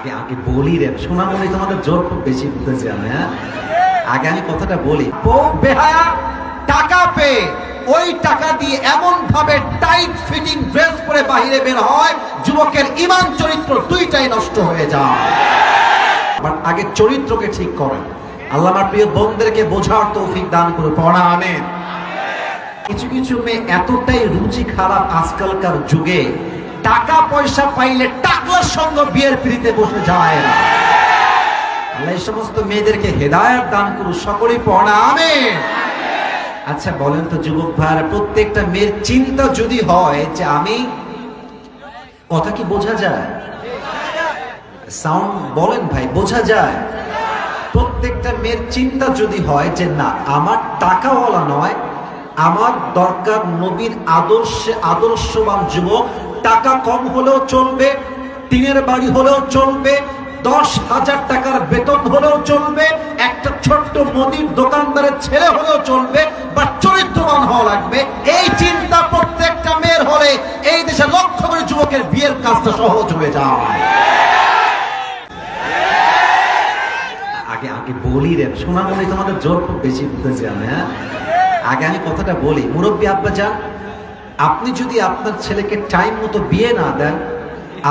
আগে আগে বলি রে, সোনামণি তোমাদের জোর খুব বেশি বুঝেছি আমি হ্যাঁ? আগে আমি কথাটা বলি। বেহায়া, টাকা পেয়ে ওই টাকা দিয়ে এমন ভাবে টাইট ফিটিং ড্রেস পরে বাহিরে বের হয়, যুবকের ইমান চরিত্র দুইটাই নষ্ট হয়ে যায়। বাট আগে চরিত্রকে ঠিক করেন আল্লাহ আমার প্রিয় বোনদেরকে বোঝার তৌফিক দান করে পড়া, আমেন। কিছু কিছু মেয়ে এতটাই রুচি খারাপ আজকালকার যুগে টাকা পয়সা পাইলে টাকলার সঙ্গে বিয়ের পিড়িতে বসে যায় না। আল্লাহ এই সমস্ত মেয়েদেরকে হেদায়ত দান করুন সকলেই পড়া, আমেন। আচ্ছা বলেন তো যুবক ভাইরা প্রত্যেকটা মেয়ের চিন্তা যদি হয় যে আমি, কথা কি বোঝা যায়? সাউন্ড বলেন ভাই, বোঝা যায়। প্রত্যেকটা মেয়ের চিন্তা যদি হয় যে না, আমার টাকাওয়ালা নয়, আমার দরকার নবীর আদর্শে, আদর্শবান যুবক টাকা কম হলেও চলবে, টিনের বাড়ি হলেও চলবে, দশ হাজার টাকার বেতন হলেও চলবে, একটা ছোট্ট মুদির দোকানদারের ছেলে হলেও চলবে, বা চরিত্রবান হওয়া লাগবে। এই চিন্তা প্রত্যেকটা মেয়ের হলে এই দেশে লক্ষ করে যুবকের বিয়ের কাজটা সহজ হয়ে যায়। আগে আগে বলি রে, সোনামণি তোমাদের জোর খুব বেশি বুঝেছি আমি হ্যাঁ? আগে আমি কথাটা বলি, মুরব্বী আব্বা যান আপনি যদি আপনার ছেলেকে টাইম মতো বিয়ে না দেন,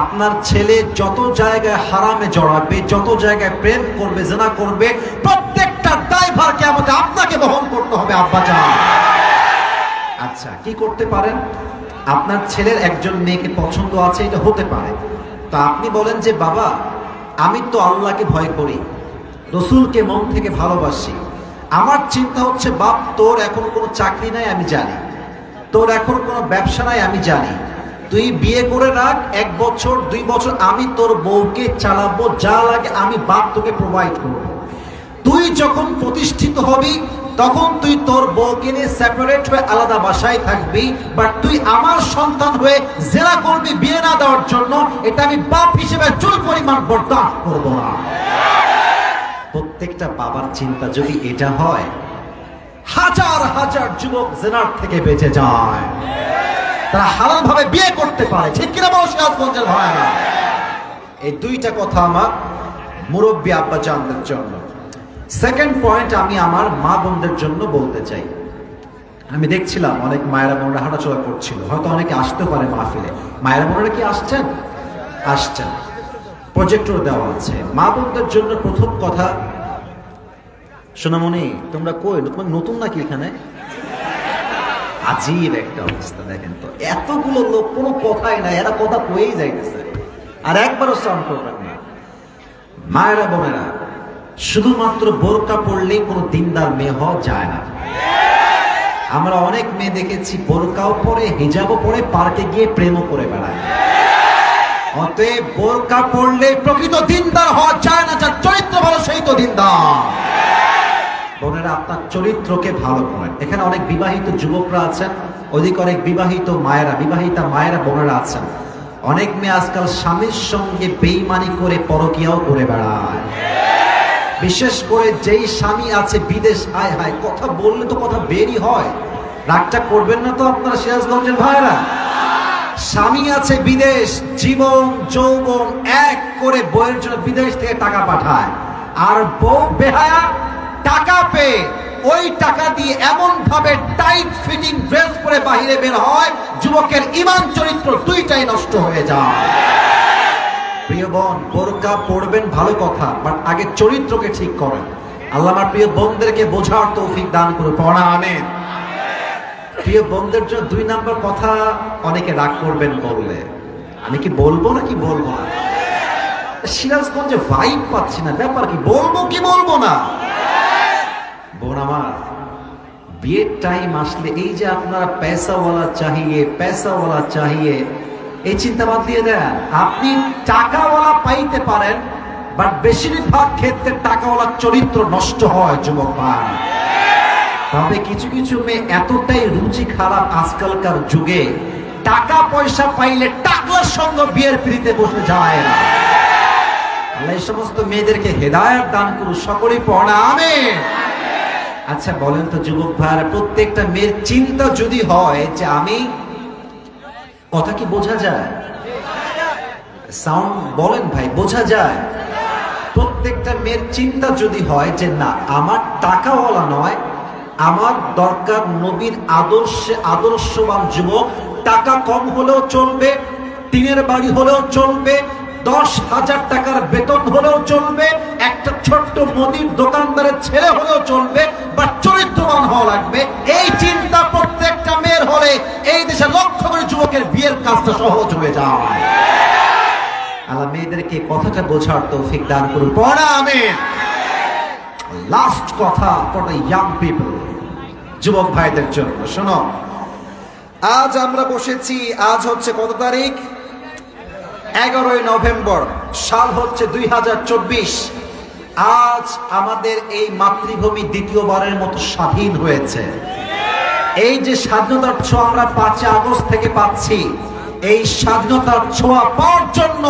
আপনার ছেলে যত জায়গায় হারামে জড়াবে, যত জায়গায় প্রেম করবে, জেনা করবে, প্রত্যেকটা দায়ভার কেমন আপনাকে বহন করতে হবে, আব্বা যান আচ্ছা কি করতে পারেন? আপনার ছেলের একজন মেয়েকে পছন্দ আছে, এটা হতে পারে। তা আপনি বলেন যে, বাবা, আমি তো আল্লাহকে ভয় করি, রসুলকে মন থেকে ভালোবাসি। আমার চিন্তা হচ্ছে, বাপ, তোর এখন কোনো চাকরি নাই, আমি জানি। তোর এখন কোনো ব্যবসা নাই, আমি জানি। তুই বিয়ে করে রাখ, এক বছর, দুই বছর আমি তোর বউকে চালাবো, যা লাগে আমি বাপ তোকে প্রোভাইড করব। তুই যখন প্রতিষ্ঠিত হবি, তখন তুই তোর বউকে নিয়ে সেপারেট হয়ে আলাদা বাসায় থাকবি বাট তুই আমার সন্তান হয়ে জেরা করবি বিয়ে না দেওয়ার জন্য, এটা আমি বাপ হিসেবে চুল পরিমাণ বরদাস্ত করব না। প্রত্যেকটা বাবার চিন্তা যদি এটা হয় হাজার হাজার যুবক জেনার থেকে বেঁচে যায়। তারা হারাল ভাবে বিয়ে করতে পারে। ঠিক কিনা বলো সিরাজগঞ্জের ভাইরা এই দুইটা কথা আমার মুরব্বী আব্বা জানদের জন্য। সেকেন্ড পয়েন্ট আমি আমার মা বোনদের জন্য বলতে চাই। আমি দেখছিলাম অনেক মায়েরা বোনরা হাঁটাচলা করছিল। হয়তো অনেকে আসতে পারে মাহফিলে। মায়েরা বোনরা কি আসছেন? আসছেন। প্রজেক্টর দেওয়া আছে। মা বোনদের জন্য প্রথম কথা সোনামণি, তোমরা কই? তোমার নতুন নাকি এখানে? আজীব একটা অবস্থা, দেখেন তো। এতগুলো লোক, কোনো কথাই নাই, এরা কথা কয়েই যাইতেছে। আর একবারও সাউন্ড করবেন না। মায়েরা, বোনেরা, শুধুমাত্র বোরকা পড়লেই কোনো দিনদার মেয়ে হওয়া যায় না। আমরা অনেক মেয়ে দেখেছি বোরকাও পরে, হিজাবও পরে, পার্কে গিয়ে প্রেমও করে বেড়ায়। অতএব বোরকা পড়লে প্রকৃত দিনদার হওয়া যায় না, যার চরিত্র ভালো সেই তো দিনদার। বোনেরা আপনার চরিত্রকে ভালো করেন এখানে অনেক বিবাহিত যুবকরা আছেন অধিক অনেক বিবাহিত মায়েরা, বিবাহিতা মায়েরা, বোনেরা আছেন। অনেক মেয়ে আজকাল স্বামীর সঙ্গে বেইমানি করে পরকিয়াও করে বেড়ায়। বিশেষ করে যেই স্বামী আছে, বিদেশ, হায় হায়, কথা বললে তো কথা বেরই হয়। রাগটা করবেন না তো আপনারা সিরাজগঞ্জের ভাইরা স্বামী আছে বিদেশ, জীবন, যৌবন, এক করে বইয়ের জন্য বিদেশ থেকে টাকা পাঠায়। আর বউ বেহায়া টাকা পেয়ে ওই টাকা দিয়ে এমন ভাবে টাইট ফিটিং ড্রেস পরে বাহিরে বের হয়, যুবকের ইমান চরিত্র দুইটাই নষ্ট হয়ে যায়। প্রিয় বোন, বোরকা পড়বেন ভালো কথা বাট আগে চরিত্রকে ঠিক করেন। আল্লাহ আমার প্রিয় বোনদেরকে বোঝার তৌফিক দান করে পড়া, আমেন। প্রিয় বোনদের জন্য দুই নাম্বার কথা, অনেকে রাগ করবেন বললে। আমি কি বলব নাকি বলব না? সিরাজগঞ্জে ভাইব পাচ্ছি না, ব্যাপার কি, বলব কি বলব না? বোন আমার, বিয়ের টাইম আসলে এই যে আপনারা পেশাওয়ালা চাহিয়ে পেশাওয়ালা চাহিয়ে, এই দিয়ে দেন। আপনি টাকাওয়ালা পাইতে পারেন বাট বেশিরভাগ ক্ষেত্রে টাকাওয়ালা চরিত্র নষ্ট হয়, যুবক ভাই। তবে কিছু কিছু মেয়ে এতটাই রুচি খারাপ আজকালকার যুগে, টাকা পয়সা পাইলে টাকলার সঙ্গে বিয়ের পিড়িতে বসে যায় না। আল্লাহ এই সমস্ত মেয়েদেরকে হেদায়ত দান করুন সকলেই পড়া, আমেন। আচ্ছা বলেন তো যুবক ভাইরা, প্রত্যেকটা মেয়ের চিন্তা যদি হয় যে আমি, কথা কি বোঝা যায়? সাউন্ড বলেন ভাই, বোঝা যায়। প্রত্যেকটা মেয়ের চিন্তা যদি হয় যে না, আমার টাকাওয়ালা নয়, আমার দরকার নবীর আদর্শে, আদর্শবান যুবক, টাকা কম হলেও চলবে, টিনের বাড়ি হলেও চলবে দশ হাজার টাকার বেতন হলেও চলবে, একটা ছোট্ট মুদির দোকানদারের ছেলে হলেও চলবে, বা চরিত্রবান হওয়া লাগবে। এই চিন্তা প্রত্যেকটা মেয়ের হলে এই দেশে লক্ষ করে যুবকের বিয়ের কাজটা সহজ হয়ে যায়। আল্লাহ মেয়েদেরকে কথাটা বোঝার তৌফিক দান করুন। পড়া আমি। লাস্ট কথা ফর ইয়াং পিপল যুবক ভাইদের জন্য। শোনো, আজ আমরা বসেছি, আজ হচ্ছে কত তারিখ? এগারোই নভেম্বর, সাল হচ্ছে দুই হাজার চব্বিশ। আজ আমাদের এই মাতৃভূমি দ্বিতীয়বারের মতো স্বাধীন হয়েছে। এই যে স্বাধীনতার ছোঁয়া আমরা পাঁচই আগস্ট থেকে পাচ্ছি, এই স্বাধীনতার ছোঁয়া পাওয়ার জন্য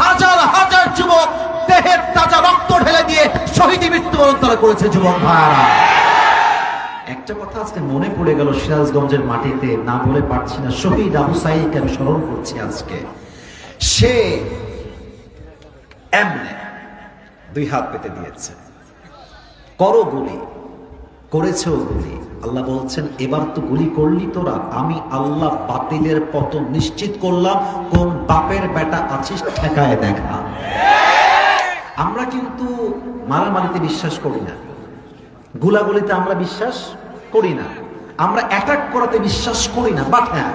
হাজার হাজার যুবক দেহের তাজা রক্ত ঢেলে দিয়ে শহীদ মৃত্যুবরণ তারা করেছে, যুবক ভাইয়ারা। একটা কথা আজকে মনে পড়ে গেল, সিরাজগঞ্জের মাটিতে, না বলে পারছি না, শহীদ আবু সাইদকে আমি স্মরণ করছি আজকে। সে এমনে দুই হাত পেতে দিয়েছে। করো গুলি, করেছেও গুলি। আল্লাহ বলছেন, এবার তো গুলি করলি তোরা। আমি আল্লাহ বাতিলের পতন নিশ্চিত করলাম। কোন বাপের বেটা আছিস ঠেকায় দেখা আমরা কিন্তু মারামারিতে বিশ্বাস করি না। গুলাগুলিতে আমরা বিশ্বাস করি না। আমরা অ্যাটাক করাতে বিশ্বাস করি না। বাট হ্যাঁ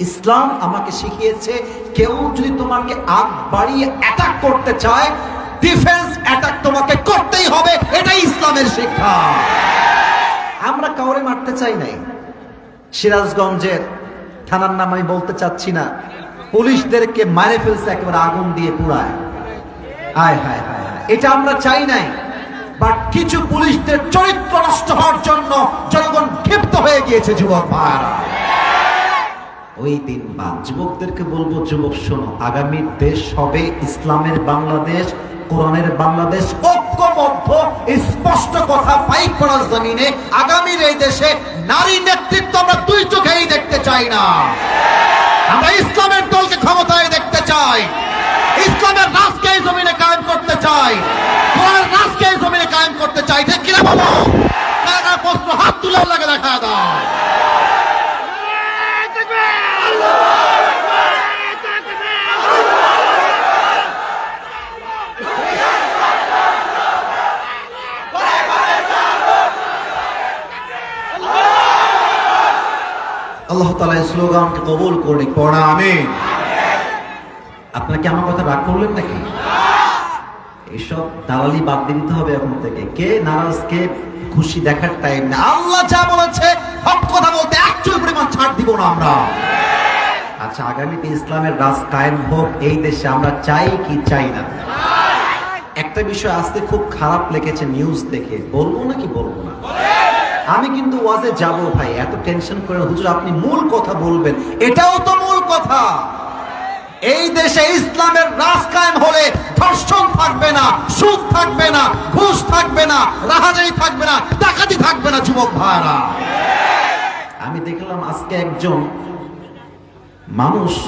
ইসলাম আমাকে শিখিয়েছে কেউ যদি তোমাকে আগ বাড়িয়ে অ্যাটাক করতে চায় ডিফেন্স অ্যাটাক তোমাকে করতেই হবে, এটাই ইসলামের শিক্ষা। আমরা কাউরে মারতে চাই নাই। সিরাজগঞ্জের থানার নাম আমি বলতে চাচ্ছি না। পুলিশদেরকে মারে ফেলছে, একেবারে আগুন দিয়ে পুরায় হায় হায় হায় হায়। এটা আমরা চাই নাই। বাট কিছু পুলিশদের চরিত্র নষ্ট হওয়ার জন্য জনগণ ক্ষিপ্ত হয়ে গিয়েছে, যুবক ভাইরা ওই দিন বা যুবকদেরকে বলব, যুবক শোনো, আগামী দেশ হবে ইসলামের বাংলাদেশ, কোরআনের বাংলাদেশ। ঐক্যবদ্ধ, স্পষ্ট কথা জমিনে, আগামীর এই দেশে নারী নেতৃত্ব আমরা দুই চোখেই দেখতে চাই না। আমরা ইসলামের দলকে ক্ষমতায় দেখতে চাই। ইসলামের রাজকে এই জমিনে কায়েম করতে চাই। কোরআনের রাজকে এই জমিনে কায়েম করতে চাই। ঠিক কিনা বাবু প্রশ্ন? হাত তুলে লাগে দেখা দাও। আল্লাহ তালা এই স্লোগানকে কবুল পড়া আমি আপনার কি আমার কথা রাগ করলেন নাকি? এইসব দালালি বাদ দিতে হবে এখন থেকে। কে নারাজ, কে খুশি দেখার টাইম না আল্লাহ যা বলেছে হক কথা বলতে একচুয়াল পরিমাণ ছাড় দিব না আমরা। আচ্ছা আগামীতে ইসলামের রাজ কায়েম হোক, এই দেশে আমরা চাই কি চাই না? একটা বিষয় আজকে খুব খারাপ লেগেছে নিউজ দেখে। বলব নাকি বলব না? আমি কিন্তু ওয়াজে যাব ভাই, এত টেনশন করে। হুজুর, আপনি মূল কথা বলবেন। এটাও তো মূল কথা। এই দেশে ইসলামের রাজ কায়েম হলে ধর্ষণ থাকবে না, সুদ থাকবে না, ঘুষ থাকবে না রাহাজানি থাকবে না, ডাকাতি থাকবে না, যুবক ভাইরা। আমি দেখলাম আজকে একজন মানুষ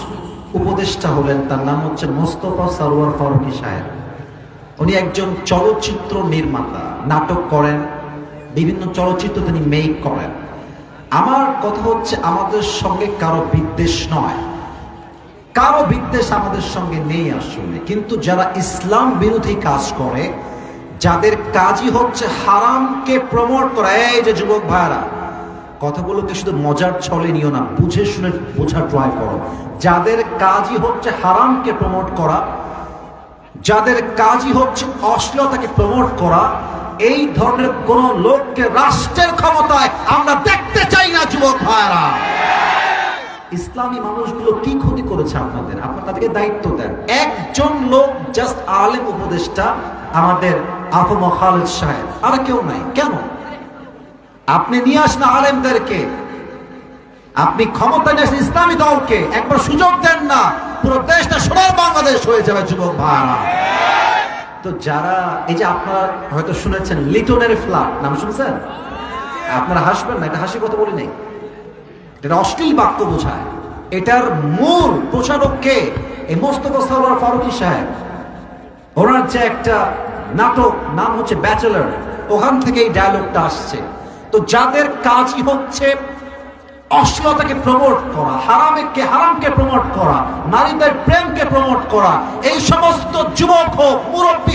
উপদেষ্টা হলেন, তার নাম হচ্ছে মোস্তফা সরোয়ার ফারুকি সাহেব। উনি একজন চলচ্চিত্র নির্মাতা, নাটক করেন, বিভিন্ন চলচ্চিত্র তিনি মেক করেন। আমার কথা হচ্ছে, আমাদের সঙ্গে কারও বিদ্বেষ নয়। কারও বিদ্বেষ আমাদের সঙ্গে নেই আসলে। কিন্তু যারা ইসলাম বিরোধী কাজ করে, যাদের কাজই হচ্ছে হারামকে প্রমোট করা, এই যে যুবক ভাইরা কথাগুলোকে শুধু মজার ছলে নিও না, বুঝে শুনে বোঝা ট্রাই করো। যাদের কাজই হচ্ছে হারামকে প্রমোট করা, যাদের কাজই হচ্ছে অশ্লীলতাকে প্রমোট করা, এই ধরনের কোন লোককে রাষ্ট্রের ক্ষমতায় আমরা দেখতে চাই না, যুবক ভাইরা ইসলামী মানুষগুলো কি ক্ষতি করেছে আপনাদের? আপনার তাদেরকে দায়িত্ব দেন। একজন লোক জাস্ট আলেম উপদেষ্টা, আমাদের আফম খালেদ সাহেব, আর কেউ নাই। কেন? আপনি নিয়ে আসেন আলেমদেরকে। আপনি ক্ষমতা নিয়ে ইসলামী দলকে। একবার সুযোগ দেন না, পুরো দেশটা সোনার বাংলাদেশ হয়ে যাবে, যুবক ভাইরা। তো যারা, এই যে আপনারা হয়তো শুনেছেন, লিটনের ফ্ল্যাট, নাম শুনছেন? আপনারা হাসবেন না, এটা হাসি কথা বলি নাই। এটা অশ্লীল বাক্য বোঝায়। এটার মূল প্রচারককে এই মোস্তফা সরোয়ার ফারুকি সাহেব। ওনার যে একটা নাটক, নাম হচ্ছে ব্যাচেলার। ওখান থেকে এই ডায়লগটা আসছে। তো যাদের কাজই হচ্ছে অশ্লীলতাকে প্রমোট করা, হারামকে হারামকে প্রমোট করা, নারীদের প্রেমকে প্রমোট করা, এই সমস্ত যুবক হোক, মুরব্বী